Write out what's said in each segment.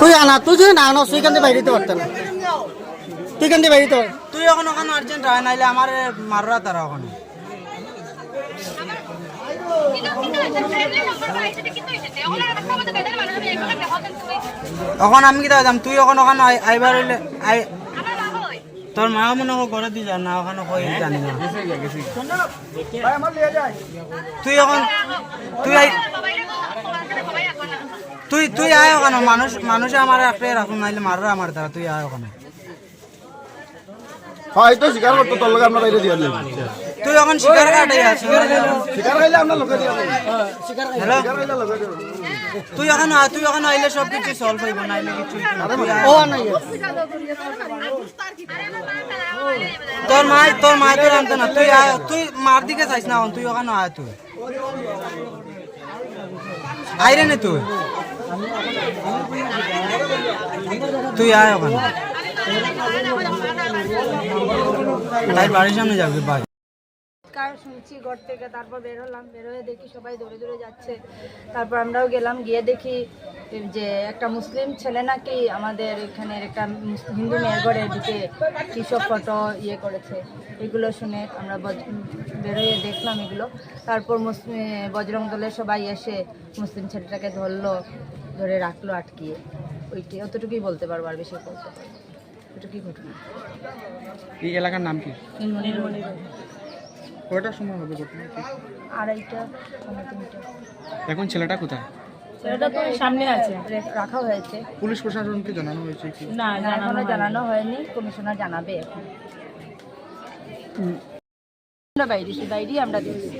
তুই আনা তুই যদি না আনো তুই কেন বাইরে দিতে পারতেন তুই কেন বাইরে দিতে তুই এখন ওখানে আর্জেন্ট হয় নাইলে আমার মাররা তারা ওখানে। এখন আমি কি যাম? তুই এখন ওখানে আই- আইবার হইলে আই তোর মা মনে হয় ঘরে দিয়ে যা না ওখানে কই জানি না। তুই এখন তুই আই তুই তুই আয় ওখানে। মানুষ মানুষে আমার একটাই রাখুন নাইলে মাররা আমার দ্বারা। তুই আয় ওখানে। হয় করতো তোর লগে আমরা বাইরে দিয়ে তুই এখন শিকার কাটাই আছিস স্বীকার খাইলে আমরা লোকে দিয়ে হ্যালো? খাইলে লোকে দিয়ে তুই এখন তুই এখন আইলে সব কিছু সলভ হইব নাইলে কিছু ও আনা তোর মা তোর মা তোর আনতে না। তুই তুই মার দিকে চাইছ না তুই ওখানে আয় তুই। আইরে নে তুই। তুই আয় ওখানে। তাই বাড়ির সামনে যাবি কার শুনছি ঘর থেকে, তারপর বের হলাম, বের হয়ে দেখি সবাই দৌড়ে দৌড়ে যাচ্ছে। তারপর আমরাও গেলাম, গিয়ে দেখি যে একটা মুসলিম ছেলে নাকি আমাদের এখানের একটা হিন্দু মেয়ের ঘরের দিকে কী সব ফটো ইয়ে করেছে, এগুলো শুনে আমরা বেরোয় দেখলাম এগুলো। তারপর মুসলিম বজরং দলের সবাই এসে মুসলিম ছেলেটাকে ধরলো। ধরে রাখল আটকিয়ে। ওইটি অতটুকুই বলতে পারব আর বেশি বলতে পারব না। ওটুকুই ঘটনা। এই এলাকার নাম কি? কয়টার সময় হবে ঘটনা? আড়াইটা তিনটা। এখন ছেলেটা কোথায়? ছেলেটা তো সামনে আছে। রাখা হয়েছে। পুলিশ প্রশাসনকে জানানো হয়েছে কি? না এখনও জানানো হয়নি কমিশনার জানাবে এখন। আমরা বাইরে সে বাইরেই আমরা দেখছি।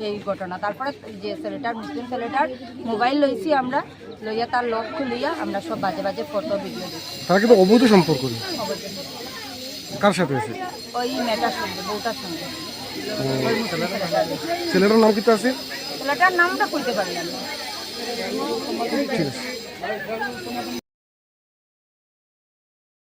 এই- ঘটনা। তারপরে যে ছেলেটার মুসলিম ছেলেটার মোবাইল লইছি আমরা লইয়া তার লক খুলিয়া আমরা সব বাজে বাজে ফটো ভিডিও তারা কিন্তু অবৈধ সম্পর্ক? কার সাথে আছে? ওই মেয়েটার সঙ্গে বউটার সঙ্গে। ওই মুসলিম ছেলেটার। ছেলেটার নাম কি তো আছে? ছেলেটার নামটা কইতে পারি আমি